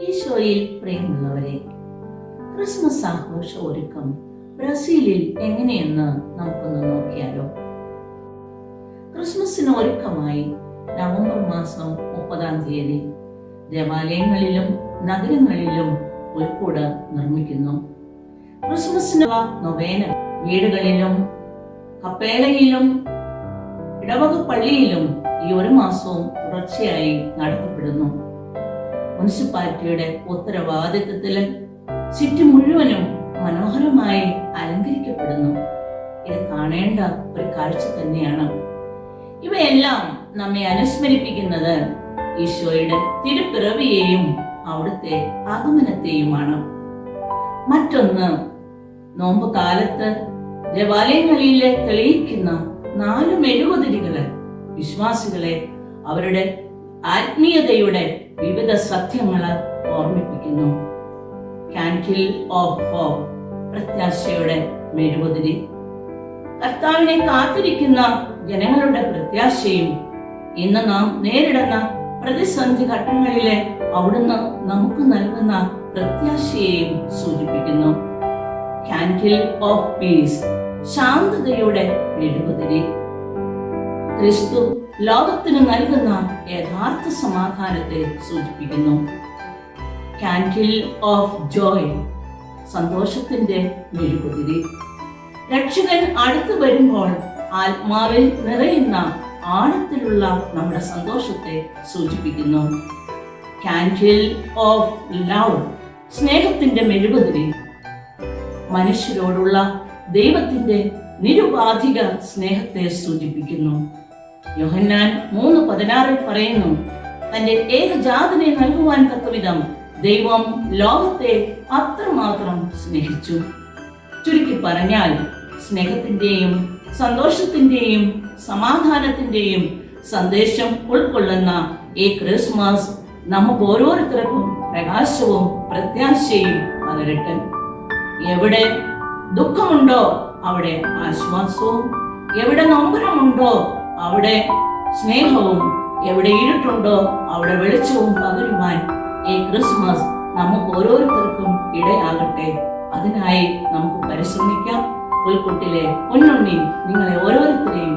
ഈശോയിൽ പ്രിയമുള്ളവരെ ക്രിസ്മസ് ആഘോഷ ഒരുക്കം ബ്രസീലിൽ എങ്ങനെയെന്ന് നമുക്കൊന്ന് നോക്കിയാലോ? ക്രിസ്മസിന് ഒരുക്കമായി നവംബർ മാസം മുപ്പതാം തീയതി ദേവാലയങ്ങളിലും നഗരങ്ങളിലും പുൽക്കൂട് നിർമ്മിക്കുന്നു. ക്രിസ്മസിനുള്ള നൊവേന വീടുകളിലും കപ്പേലയിലും ഇടവക പള്ളിയിലും ഈ ഒരു മാസവും തുടർച്ചയായി നടത്തപ്പെടുന്നു. മുനിസിപ്പാലിറ്റിയുടെ ഉത്തരവാദിത്വത്തിൽ സിറ്റി മുഴുവനും മനോഹരമായി അലങ്കരിക്കപ്പെടുന്നു. ഇത് കാണേണ്ട ഒരു കാഴ്ച തന്നെയാണ്. ഇവയെല്ലാം നമ്മെ അനുസ്മരിപ്പിക്കുന്നത് ഈശോയുടെ തിരുപ്പിറവിയെയും അവിടുത്തെ ആഗമനത്തെയുമാണ്. മറ്റൊന്ന് നോമ്പ് കാലത്ത് ദേവാലയങ്ങളിലെ തെളിയിക്കുന്ന നാല് മെഴുകുതിരികൾ വിശ്വാസികളെ അവരുടെ ആത്മീയതയുടെ വിവിധ സത്യങ്ങൾ ഓർമ്മിപ്പിക്കുന്നു. കാൻഡിൽ ഓഫ് ഹോപ്പ് പ്രത്യാശയുടെ മെഴുകുതിരി. കർത്താവിനെ കാത്തിരിക്കുന്ന ജനങ്ങളുടെ പ്രത്യാശയും ഇന്ന് നാം നേരിടുന്ന പ്രതിസന്ധി ഘട്ടങ്ങളിലെ അവിടുന്ന് നമുക്ക് നൽകുന്ന പ്രത്യാശയെയും സൂചിപ്പിക്കുന്നു. കാൻഡിൽ ഓഫ് പീസ് ശാന്തതയുടെ മെഴുകുതിരി. ക്രിസ്തു ലോകത്തിന് നൽകുന്ന യഥാർത്ഥ സമാധാനത്തെ സൂചിപ്പിക്കുന്നു. കാൻഡിൽ ഓഫ് ജോയ് സന്തോഷത്തിന്റെ മെഴുകുതിരി. രക്ഷകൻ അടുത്തു വരുമ്പോൾ ആത്മാവിൽ നിറയുന്ന ആഴത്തിലുള്ള നമ്മുടെ സന്തോഷത്തെ സൂചിപ്പിക്കുന്നു. കാൻഡിൽ ഓഫ് ലവ് സ്നേഹത്തിന്റെ മെഴുകുതിരി. മനുഷ്യരോടുള്ള ദൈവത്തിന്റെ നിരുപാധിക സ്നേഹത്തെ സൂചിപ്പിക്കുന്നു. യോഹന്നാൻ മൂന്ന് പതിനാറിൽ പറയുന്നു തന്റെ ഏകജാതനെ നൽകുവാൻ തക്കവിധം ദൈവം ലോകത്തെ അത്രമാത്രം സ്നേഹിച്ചു. ചുരുക്കി പറഞ്ഞാൽ സ്നേഹത്തിന്റെയും സന്തോഷത്തിന്റെയും സമാധാനത്തിന്റെയും സന്ദേശം ഉൾക്കൊള്ളുന്ന ഈ ക്രിസ്മസ് നമുക്ക് ഓരോരുത്തർക്കും പ്രകാശവും പ്രത്യാശയും പകരട്ടെ. എവിടെ ദുഃഖമുണ്ടോ അവിടെ ആശ്വാസവും എവിടെ നൊമ്പരമുണ്ടോ അവിടെ സ്നേഹവും എവിടെ ഇരുട്ടുണ്ടോ അവിടെ വെളിച്ചവും പകരുവാൻ ഈ ക്രിസ്മസ് നമുക്ക് ഓരോരുത്തർക്കും ഇടയാകട്ടെ. അതിനായി നമുക്ക് പരിശ്രമിക്കാം. പുൽക്കുട്ടിലെ പൊന്നുണ്ണി നിങ്ങളെ ഓരോരുത്തരെയും